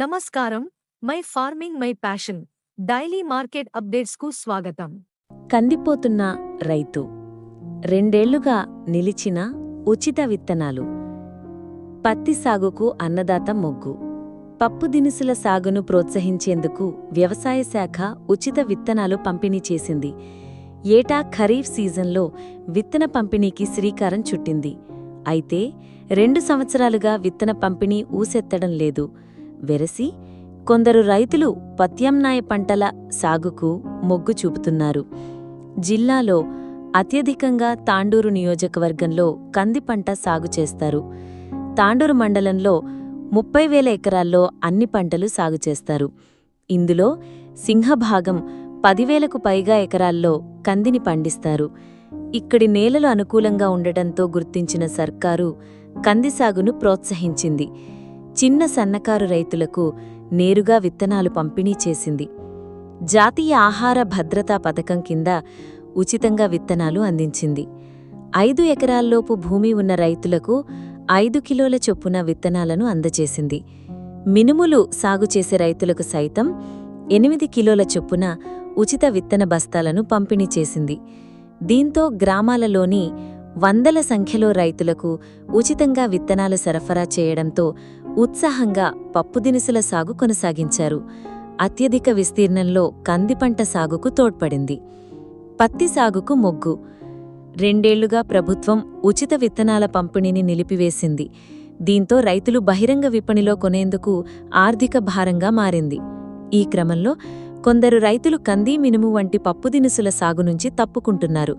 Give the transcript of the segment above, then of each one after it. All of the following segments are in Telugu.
నమస్కారం. My farming my passion. Daily market అప్డేట్స్కు స్వాగతం. కందిపోతున్న రైతు. రెండేళ్ళుగా నిలిచిన ఉచిత విత్తనాలు. పత్తి సాగుకు అన్నదాత మొగ్గు. పప్పు దినుసుల సాగును ప్రోత్సహించేందుకు వ్యవసాయ శాఖ ఉచిత విత్తనాలు పంపిణీ చేసింది. ఏటా ఖరీఫ్ సీజన్లో విత్తన పంపిణీకి శ్రీకారం చుట్టింది. అయితే రెండు సంవత్సరాలుగా విత్తన పంపిణీ ఊసెత్తడం లేదు. వెరసి కొందరు రైతులు ప్రత్యామ్నాయ పంటల సాగుకు మొగ్గు చూపుతున్నారు. జిల్లాలో అత్యధికంగా తాండూరు నియోజకవర్గంలో కంది పంట సాగు చేస్తారు. తాండూరు మండలంలో ముప్పై వేల ఎకరాల్లో అన్ని పంటలు సాగు చేస్తారు. ఇందులో సింహభాగం పదివేలకు పైగా ఎకరాల్లో కందిని పండిస్తారు. ఇక్కడి నేలలు అనుకూలంగా ఉండటంతో గుర్తించిన సర్కారు కంది సాగును ప్రోత్సహించింది. చిన్న సన్నకారు రైతులకు నేరుగా విత్తనాలు పంపిణీ చేసింది. జాతీయ ఆహార భద్రతా పథకం కింద ఉచితంగా విత్తనాలు అందించింది. ఐదు ఎకరాల్లోపు భూమి ఉన్న రైతులకు ఐదు కిలోల చొప్పున విత్తనాలను అందజేసింది. మినుములు సాగు చేసే రైతులకు సైతం ఎనిమిది కిలోల చొప్పున ఉచిత విత్తన బస్తాలను పంపిణీ చేసింది. దీంతో గ్రామాలలోని వందల సంఖ్యలో రైతులకు ఉచితంగా విత్తనాలు సరఫరా చేయడంతో ఉత్సాహంగా పప్పుదినుసుల సాగు కొనసాగించారు. అత్యధిక విస్తీర్ణంలో కందిపంట సాగుకు తోడ్పడింది. పత్తి సాగుకు మొగ్గు. రెండేళ్ళుగా ప్రభుత్వం ఉచిత విత్తనాల పంపిణీని నిలిపివేసింది. దీంతో రైతులు బహిరంగ విపణిలో కొనేందుకు ఆర్థిక భారంగా మారింది. ఈ క్రమంలో కొందరు రైతులు కంది మినుము వంటి పప్పుదినుసుల సాగు నుంచి తప్పుకుంటున్నారు.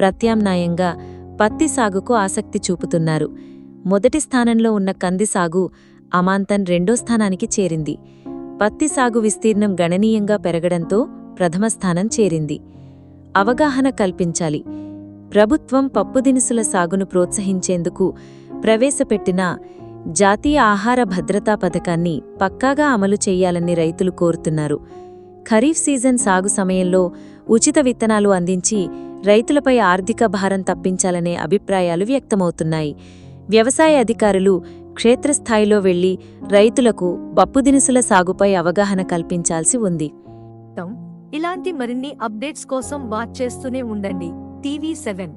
ప్రత్యామ్నాయంగా పత్తి సాగుకు ఆసక్తి చూపుతున్నారు. మొదటి స్థానంలో ఉన్న కంది సాగు అమాంతన్ రెండో స్థానానికి చేరింది. పత్తి సాగు విస్తీర్ణం గణనీయంగా పెరగడంతో ప్రథమ స్థానం చేరింది. అవగాహన కల్పించాలి. ప్రభుత్వం పప్పుదినుసుల సాగును ప్రోత్సహించేందుకు ప్రవేశపెట్టిన జాతీయ ఆహార భద్రతా పథకాన్ని పక్కాగా అమలు చేయాలని రైతులు కోరుతున్నారు. ఖరీఫ్ సీజన్ సాగు సమయంలో ఉచిత విత్తనాలు అందించి రైతులపై ఆర్థిక భారం తప్పించాలనే అభిప్రాయాలు వ్యక్తమవుతున్నాయి. వ్యవసాయ అధికారులు క్షేత్రస్థాయిలో వెళ్ళి రైతులకు పప్పుదినుసుల సాగుపై అవగాహన కల్పించాల్సి ఉంది. ఇలాంటి మరిన్ని అప్డేట్స్ కోసం వాచ్ చేస్తూనే ఉండండి. TV seven.